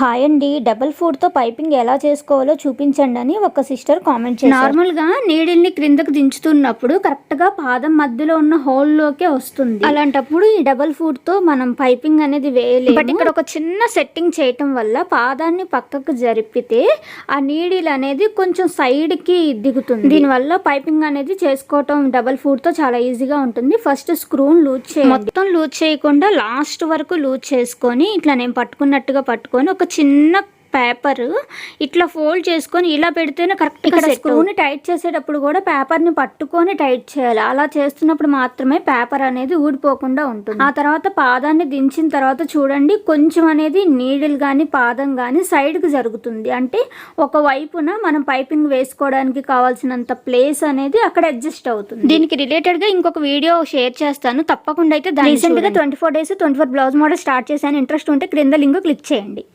Hi అండి. Double ఫుడ్తో piping ఎలా చేసుకోవాలో చూపించండి అని ఒక సిస్టర్ కామెంట్ చేశారు. నార్మల్గా నీడిల్ని క్రిందకు దించుతున్నప్పుడు కరెక్ట్గా పాదం మధ్యలో ఉన్న హోల్ లోకే వస్తుంది. అలాంటప్పుడు ఈ డబల్ ఫుడ్తో మనం పైపింగ్ అనేది వేయలేము. బట్ ఇక్కడ ఒక చిన్న సెట్టింగ్ చేయటం వల్ల పాదాన్ని పక్కకు జరిపితే ఆ నీడిల్ అనేది కొంచెం సైడ్కి దిగుతుంది. దీనివల్ల పైపింగ్ అనేది చేసుకోవటం డబల్ ఫుడ్తో చాలా ఈజీగా ఉంటుంది. ఫస్ట్ స్క్రూన్ లూజ్ చేయాలి మొత్తం లూజ్ చేయకుండా లాస్ట్ వరకు లూజ్ చేసుకొని ఇట్లా నేను పట్టుకున్నట్టుగా పట్టుకొని ఒక చిన్న పేపర్ ఇట్లా ఫోల్డ్ చేసుకొని ఇలా పెడితేనే కరెక్ట్ ఇక్కడ స్క్రూని టైట్ చేసేటప్పుడు కూడా పేపర్ని పట్టుకొని టైట్ చేయాలి. అలా చేస్తున్నప్పుడు మాత్రమే పేపర్ అనేది ఊడిపోకుండా ఉంటుంది. ఆ తర్వాత పాదాన్ని దించిన తర్వాత చూడండి కొంచెం అనేది నీడిల్ గాని పాదం గాని సైడ్కి జరుగుతుంది. అంటే ఒక వైపున మనం పైపింగ్ వేసుకోవడానికి కావాల్సినంత ప్లేస్ అనేది అక్కడ అడ్జస్ట్ అవుతుంది. దీనికి రిలేటెడ్గా ఇంకొక వీడియో షేర్ చేస్తాను. తప్పకుండా అయితే రీసెంట్గా twenty four days twenty four blouse model start చేశాను. ఇంట్రెస్ట్ ఉంటే క్రింద లింక్ క్లిక్ చేయండి.